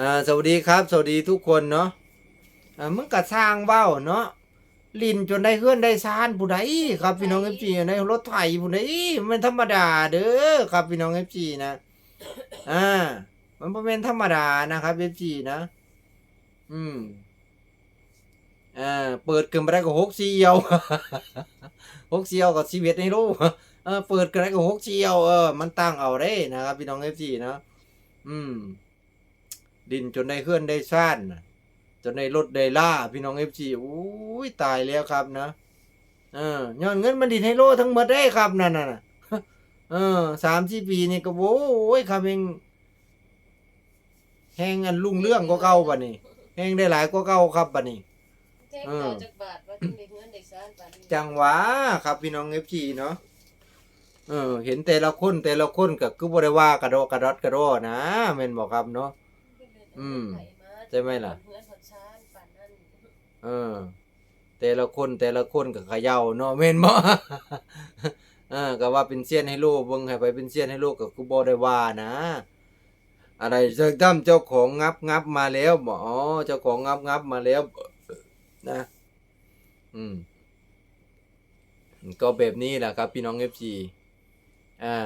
อ่าสวัสดีครับ สวัสดีทุกคนเนาะอ่ามึงกะสร้างเว้าเนาะลินจนได้เฮือนได้ซานผู้ใดครับพี่น้องเอฟซีในรถไถผู้ใดมันธรรมดาเด้อครับพี่น้องเอฟซีนะอ่า มันบ่เป็นธรรมดานะครับเอฟซีนะ อืมอ่าเปิดเกินไปได้ก็หกเสียวหกเสียวกับชีวิตในรูเออเปิดกันได้ก็หกเสียวเออมันตั้งเอาได้นะครับพี่น้องเอฟซีนะอืม ดินจนได้เคลื่อนได้ซ่านน่ะจนได้รถได้ล่า พี่น้องเอฟซีอุ้ยตายแล้วครับนะเออย้อนเงินมันดินให้โลทั้งหมดได้ครับนั่นน่ะเออสามสี่ปีนี่ก็โอ้ยครับเองแหงอันลุ่งเรื่องก็เก่าบัดนี้แหงได้หลายก็เก่าครับบัดนี้แจ้งข่าวจากบาทว่าจังได้เงินได้ซานปานนี้จังหวะครับพี่น้องเอฟซีเนาะเออ เห็นแต่ละคนแต่ละคนก็คือบ่ได้ว่ากระโดดกระดอดกระโดดนะแม่นบอกครับเนาะ อืมใช่ไหมล่ะเงินผลชานปานนั้นเออ แต่ละคนแต่ละคนก็เขย่าเนาะแม่นบ่ เออก็ว่าเป็นเซียนให้โลกเบิ่งให้ไปเป็นเซียนให้โลกก็คือบ่ได้ว่านะ อะไรเจ้าตั้มเจ้าของงับงับมาแล้วบ่อ๋อเจ้าของงับงับมาแล้วนะ อืม ก็แบบนี้แหละครับ พี่น้อง FC อ่า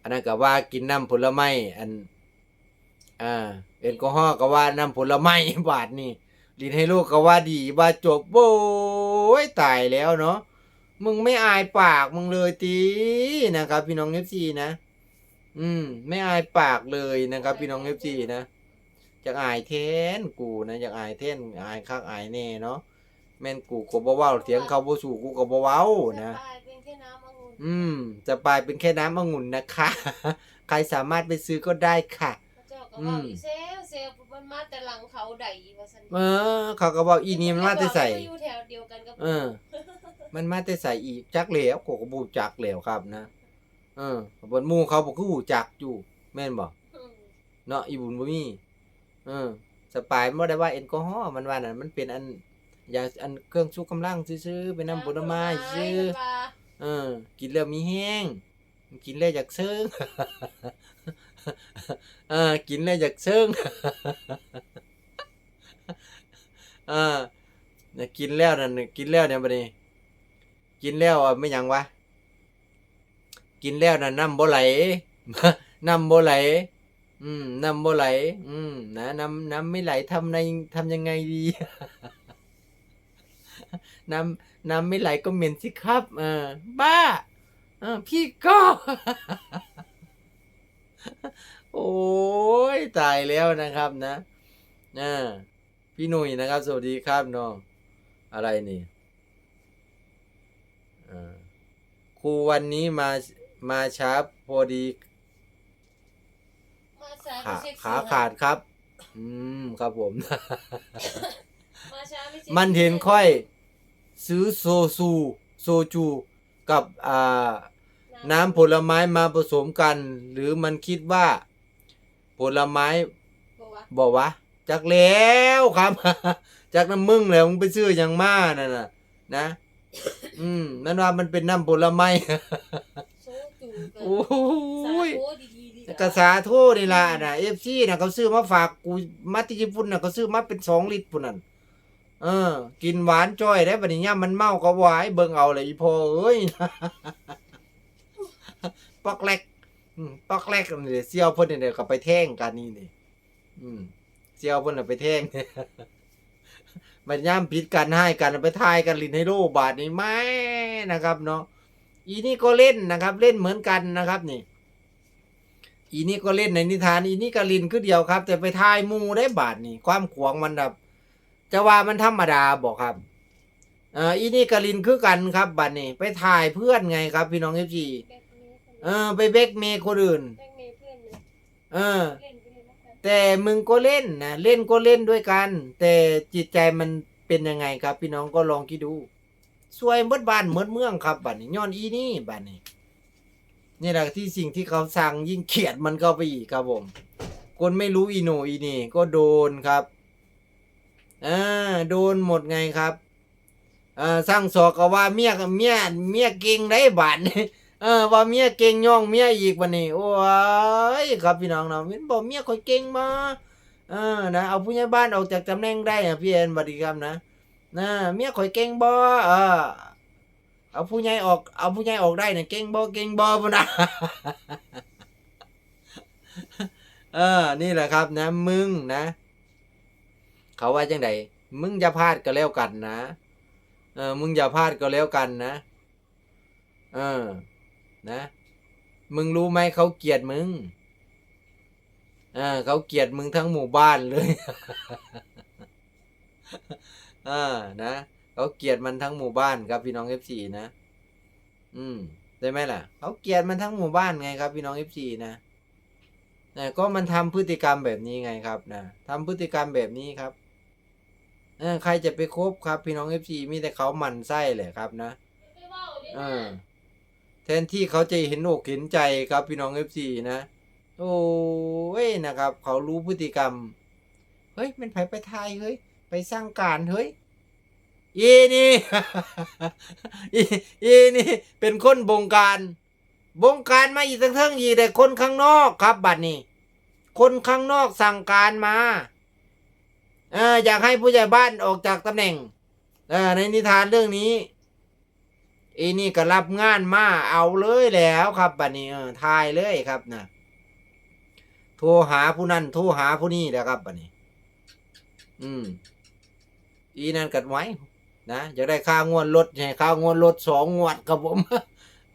อันนั้นก็ว่ากินน้ำผลไม้อัน อ่าแอลกอฮอล์ก็ว่าน้ำผลไม้บาทนี่ลินให้ลูกก็ว่าดีว่าจบโว้ยตายแล้วเนาะมึงไม่อายปากมึงเลยตีนะครับ พี่น้องเอฟซีนะ อืม ไม่อายปากเลยนะครับ พี่น้องเอฟซีนะอยากอายแทนกูนะอยากอายแทนอายคักอายแน่เนาะแม่นกูก็บ่เว้าเถียงเขาบ่สู้กูก็บ่เว้านะสบายเป็นแค่น้ำองุ่นอืม จะปลายเป็นแค่น้ำองุ่นนะคะ ใครสามารถไปซื้อก็ได้ค่ะ พระเจ้าก็ว่าอีเซลเซลมันมาแต่หลังเขาใดว่าซั่นเออ เขาก็บอกอีนี่มันมาแต่ใส่ อยู่แถวเดียวกันกับเออ มันมาแต่ใส่อีกจักเหลวโกก็บูจักเหลวครับนะ เออบนหมู่เขาบอกคือหูจักอยู่ แม่นบอกมเนาะอีบุญบ่มีเออ สปายมันบ่ได้ว่าแอลกอฮอล์มันว่านั่นมันเป็นอันยาอันเครื่องชูกำลังซื่อๆเป็นน้ำผลไม้ซื่อมันว่าเออ กินแล้วมีแห้ง กินแล้วอยากเซิงเออกินแล้วอยากเซิงออเนี่ยกินแล้วนั่นน่ะกินแล้วเนี่ยบัดนี้ กินแล้วอะไม่ยังวะกินแล้วน่ะน้ำบ่ไหลน้ำบ่ไหล อืมน้ำบ่ไหล อืมนะน้ำน้ำไม่ไหลทำในทำยังไงดีน้ำน้ำไม่ไหลก็เหม็นสิครับ เออ บ้า เออ พี่ก็ โอ้ยตายแล้วนะครับนะอ่าพี่หนุ่ยนะครับ สวัสดีครับน้อง อะไรนี่อ่าครูวันนี้มามาช้าพอดีมาสายขาไปเช็คขาเสื้อขาดครับ อืมครับผม มาช้าไปช็คมันเห็นค่อย ซื้อโซซู โซจู กับ อ่า น้ำผลไม้มาผสมกัน หรือมันคิดว่า ผลไม้บอกว่าบอกว่าจากแล้วครับ จากน้ำมึงแล้วมึงไปซื้ออย่างมานั่นน่ะ นะ อืมนั่นว่ามันเป็นน้ำผลไม้โซจูกันโอ้สายโคดีๆดีกระสาโทษนี่ล่ะน่ะเอฟซีน่ะเขาซื้อมาฝากกูมาที่ญี่ปุ่นน่ะเขาซื้อมาเป็นสองลิตรพุ่นนั่นเออ กินหวานจ้อยได้บัดนี้ย่ามมันเมาก็หวายเบิ่งเอาเลยอีพ่อเอ้ย ปอกแรกปอกแรกนี่เสี่ยวเพิ่นเนี่ก็ไปแท่งกันนี่นี่อืมเสี่ยวเพิ่นน่ะไปแท่งมันย่ามผิดกันให้กันไปทายกันลินให้โลบาทนี่แม่นะครับเนาะอีนี่ก็เล่นนะครับ เล่นเหมือนกันนะครับนี่ อีนี่ก็เล่นในนิทาน อีนี่ก็ลินคือเดียวครับ แต่ไปทายมูได้บาทนี่ ความขวางมันแบบจะว่ามันธรรมดาบอกครับอ่ออีนี่ก็ลินคือกันครับบัดนี้ ไปถ่ายเพื่อนไงครับ พี่น้องเอฟจี เมย์เออ ไปเบกเมย์คนอื่น แบกเมย์เพื่อนเนี่ยเออ เล่นไปเลยนะคะแต่มึงก็เล่นนะเล่นก็เล่นด้วยกัน แต่จิตใจมันเป็นยังไงครับ พี่น้องก็ลองคิดดูสวยเมดบ้านเมดเมืองครับบัดนี้ย้อนอีนี่บัดนี้นี่แหละที่สิ่งที่เขาสั่งยิ่งเขียดมันก็ไปอีกครับผมคนไม่รู้อีโหนอีนี่ก็โดนครับอ่าโดนหมดไงครับอ่าสร้างสอกก็ว่าเมียกับเมียเมียเก่งได้บาดนี่เออว่าเมียเก่งย่องเมียอีกวันนี้โอ้ยครับพี่น้องเนาะเห็นบอกเมียคอยเก่งมาเออนะเอาผู้ใหญ่บ้านออกจากตำแหน่งได้อะพี่แอนสวัดีครับนะนะเมียข่อยเก่งบ่เออเอาผู้ใหญ่ออก เอาผู้ใหญ่ออกได้เนี่ยเก่งบ่เก่งบ่พุ่นนะเออ นี่แหละครับนะ มึงนะ เขาว่าจังไดมึงอย่าพลาดก็แล้วกันนะเออมึงอย่าพลาดก็แล้วกันนะเออ นะ มึงรู้ไหมเขาเกลียดมึงเออเขาเกลียดมึงทั้งหมู่บ้านเลยเออนะเขาเกลียดมันทั้งหมู่บ้านครับพี่น้องเอฟซีนะ อืมได้ไหมล่ะเขาเกลียดมันทั้งหมู่บ้านไงครับ พี่น้องเอฟซีนะนะก็มันทำพฤติกรรมแบบนี้ไงครับนะทำพฤติกรรมแบบนี้ครับเออใครจะไปคบครับ พี่น้องเอฟซีมีแต่เขาหมั่นไส้แหละครับนะไปเว้าดิเออ แทนที่เขาจะเห็นอกเห็นใจครับพี่น้องเอฟซีนะ โอ้ยนะครับ เขารู้พฤติกรรม เฮ้ยมันไผไปไทยเฮ้ย ไปสร้างการเฮ้ยอีนี่อีนี่ เป็นคนบงการบงการมาอีกทั้งเทิงอีแต่คนข้างนอกครับบัดนี้ คนข้างนอกสั่งการมาเอออยากให้ผู้ใหญ่บ้านออกจากตำแหน่งในนิทานเรื่องนี้ อีนี่ก็รับงานมาเอาเลยแล้วครับบัดนี้เออทายเลยครับนะโทรหาผู้นั้นโทรหาผู้นี้แหล้วครับบัดนี้ อืม อีนั่นกัดไว้นะอยากได้ค่างวดรถให้ค่างวดรถสองงวดครับผม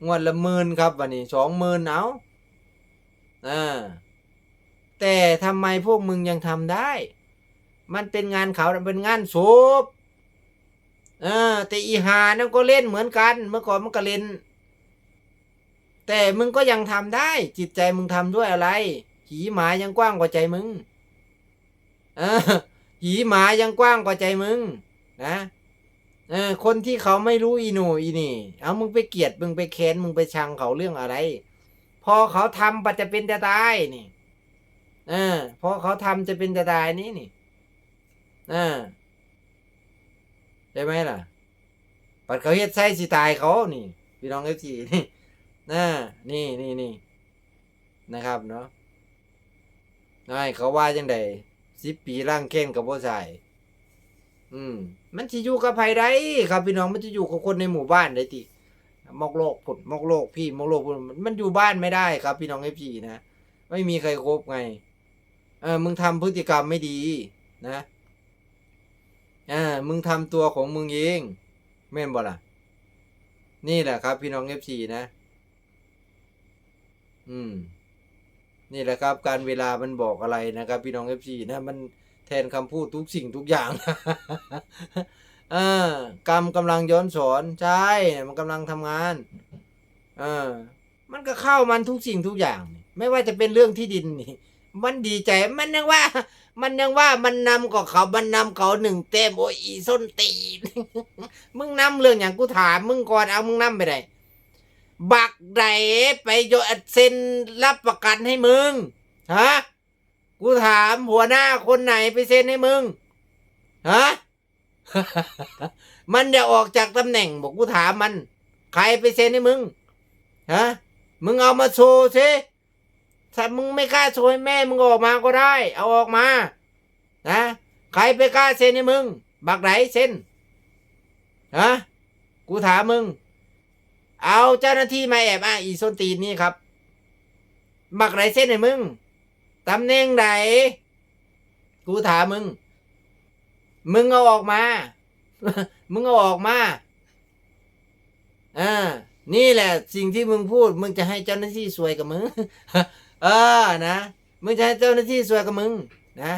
งวดละหมื่นครับบัดนี้สองหมื่นเอาอ่าแต่ทำไมพวกมึงยังทำได้ มันเป็นงานเขาเป็นงานศพ เออ แต่อีหานั่นก็เล่นเหมือนกัน เมื่อก่อนมันก็เล่น แต่มึงก็ยังทำได้ จิตใจมึงทำด้วยอะไร หีหมายังกว้างกว่าใจมึง เออ หีหมายังกว้างกว่าใจมึง นะเออคนที่เขาไม่รู้อีหนูอีนี่ เอามึงไปเกลียดมึงไปแค้นมึงไปชังเขาเรื่องอะไร พอเขาทำปัจจะเป็นจะตายนี่ เออ พอเขาทำจะเป็นจะตายนี่นี่ เออ ได้ไหมล่ะ ปัดเขาเฮ็ดไส้สิตายเขานี่ พี่น้องเอฟซีนี่นะนี่นี่นี่นะครับเนาะนายเขาว่าจังไดสิปีร่างแข้งกับบ่ใส่อืม มันจะอยู่กับไผได้ครับ พี่น้องมันจะอยู่กับคนในหมู่บ้านได้ติมอกโลกผลมอกโลกพี่มอกโลกพุ่นมันอยู่บ้านไม่ได้ครับ พี่น้องเอฟซีนะไม่มีใครครบไง เออมึงทำพฤติกรรมไม่ดี นะ อ่ามึงทำตัวของมึงเองแม่นบ่ล่ะ นี่แหละครับ พี่น้องเอฟซีนะ อืม นี่แหละครับ การเวลามันบอกอะไรนะครับ พี่น้องเอฟซีนะ มันแทนคำพูดทุกสิ่งทุกอย่างอ่ากรรมกำลังย้อนสอนใช่มันกำลังทำงานเออมันก็เข้ามันทุกสิ่งทุกอย่าง ไม่ว่าจะเป็นเรื่องที่ดินนี่ มันดีใจมันยังว่า มันยังว่ามันนำกับเขามันนำเขาหนึ่งเต็มโอ้ยอีส้นตีน มึงนำเรื่องอย่างกูถามมึงก่อนเอามึงนำไปไหนบักใดไปโยเซ็นรับประกันให้มึงฮะกูถามหัวหน้าคนไหนไปเซ็นให้มึงฮะมันจะออกจากตำแหน่งบอกกูถามมัน ใครไปเซ็นให้มึงฮะมึงเอามาโชว์สิ ถ้ามึงไม่กล้าโชว์ให้แม่มึงออกมาก็ได้ เอาออกมา นะ ใครไปกล้าเซ็นให้มึง บักไหนเซ็นฮะกูถามมึง เอาเจ้าหน้าที่มาแอบอ้างอีส้นตีนนี่ครับ บักไหนเซ็นให้มึง ตำแหน่งไหน กูถามมึง มึงเอาออกมา มึงเอาออกมา อ่า นี่แหละ สิ่งที่มึงพูด มึงจะให้เจ้าหน้าที่สวยกับมึง เออนะมึงจะให้เจ้าหน้าที่สวยกับมึงนะ